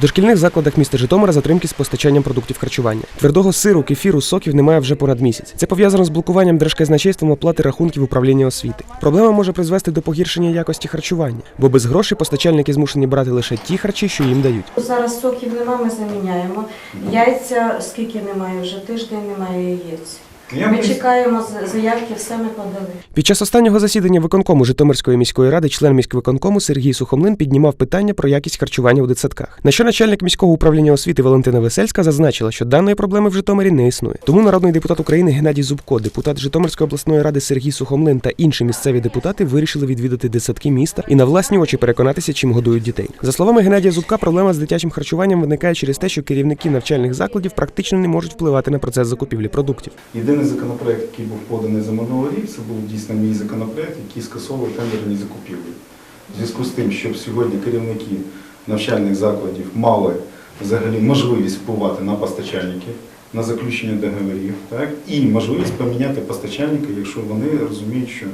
В дошкільних закладах міста Житомира затримки з постачанням продуктів харчування. Твердого сиру, кефіру, соків немає вже понад місяць. Це пов'язано з блокуванням держказначейством оплати рахунків управління освіти. Проблема може призвести до погіршення якості харчування, бо без грошей постачальники змушені брати лише ті харчі, що їм дають. Зараз соків нема, ми заміняємо. Яйця скільки немає вже тиждень немає яєць. Я Ми чекаємо заявки, все ми подали. Під час останнього засідання виконкому Житомирської міської ради член міськвиконкому Сергій Сухомлин піднімав питання про якість харчування у дитсадках. На що начальник міського управління освіти Валентина Весельська зазначила, що даної проблеми в Житомирі не існує. Тому народний депутат України Геннадій Зубко, депутат Житомирської обласної ради Сергій Сухомлин та інші місцеві депутати вирішили відвідати дитсадки міста і на власні очі переконатися, чим годують дітей. За словами Геннадія Зубка, проблема з дитячим харчуванням виникає через те, що керівники навчальних закладів практично не можуть впливати на процес закупівлі продуктів. Єдиний законопроект, який був поданий за минулий рік, це був дійсно мій законопроект, який скасовував тендерні закупівлі. В зв'язку з тим, щоб сьогодні керівники навчальних закладів мали взагалі можливість впливати на постачальників, на заключення договорів, так, і можливість поміняти постачальника, якщо вони розуміють, що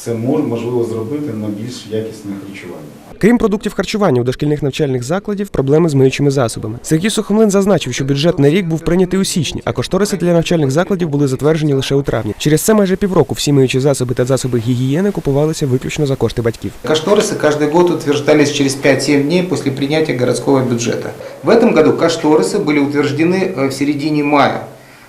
це мож- можливо зробити на більш якісне харчування. Крім продуктів харчування у дошкільних навчальних закладів, проблеми з миючими засобами. Сергій Сухомлин зазначив, що бюджет на рік був прийнятий у січні, а кошториси для навчальних закладів були затверджені лише у травні. Через це майже півроку всі миючі засоби та засоби гігієни купувалися виключно за кошти батьків. Кошторисы каждый год утверждались через 5-7 дней после принятия городского бюджета. В этом году кошторисы были утверждены э, в середине мая.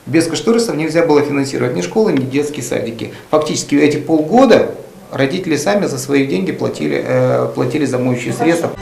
Без кошторисов нельзя было финансировать ни школы, ни детские садики. Фактически эти полгода родители сами за свои деньги платили, э, платили за моющие средства.